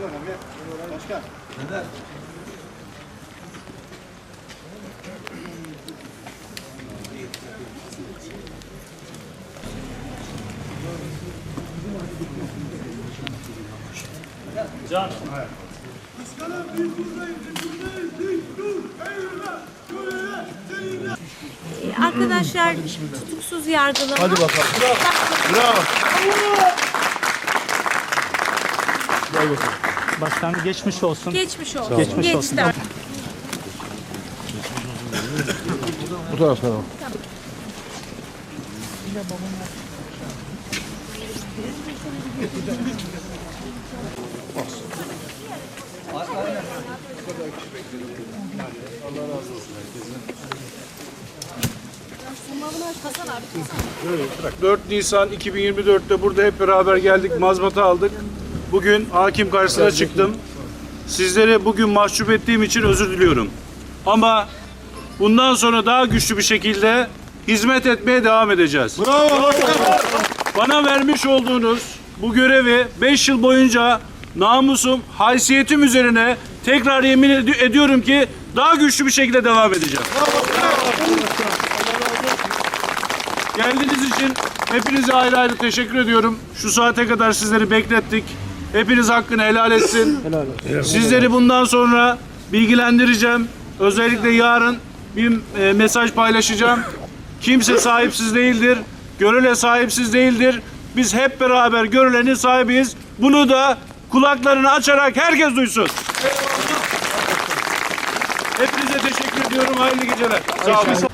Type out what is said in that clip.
Başkan. Arkadaşlar tutuksuz yargılama. Hadi bakalım. Bravo. Gel bakalım. Başkanım geçmiş olsun. Geçmiş olsun. Geçmiş Geçti olsun. Bu taraftan al. Bırak. 4 Nisan 2024'te burada hep beraber geldik, mazmata aldık. Bugün hakim karşısına çıktım. Sizleri bugün mahcup ettiğim için özür diliyorum. Ama bundan sonra daha güçlü bir şekilde hizmet etmeye devam edeceğiz. Bravo. Bana vermiş olduğunuz bu görevi 5 yıl boyunca namusum, haysiyetim üzerine tekrar yemin edi- ediyorum ki daha güçlü bir şekilde devam edeceğim. Geldiğiniz için hepinize ayrı ayrı teşekkür ediyorum. Şu saate kadar sizleri beklettik. Hepiniz hakkını helal etsin. Sizleri bundan sonra bilgilendireceğim. Özellikle yarın bir e, mesaj paylaşacağım. Kimse sahipsiz değildir. Görele sahipsiz değildir. Biz hep beraber görülenin sahibiyiz. Bunu da kulaklarını açarak herkes duysun. Hepinize teşekkür ediyorum. Hayırlı geceler. Sağ olun.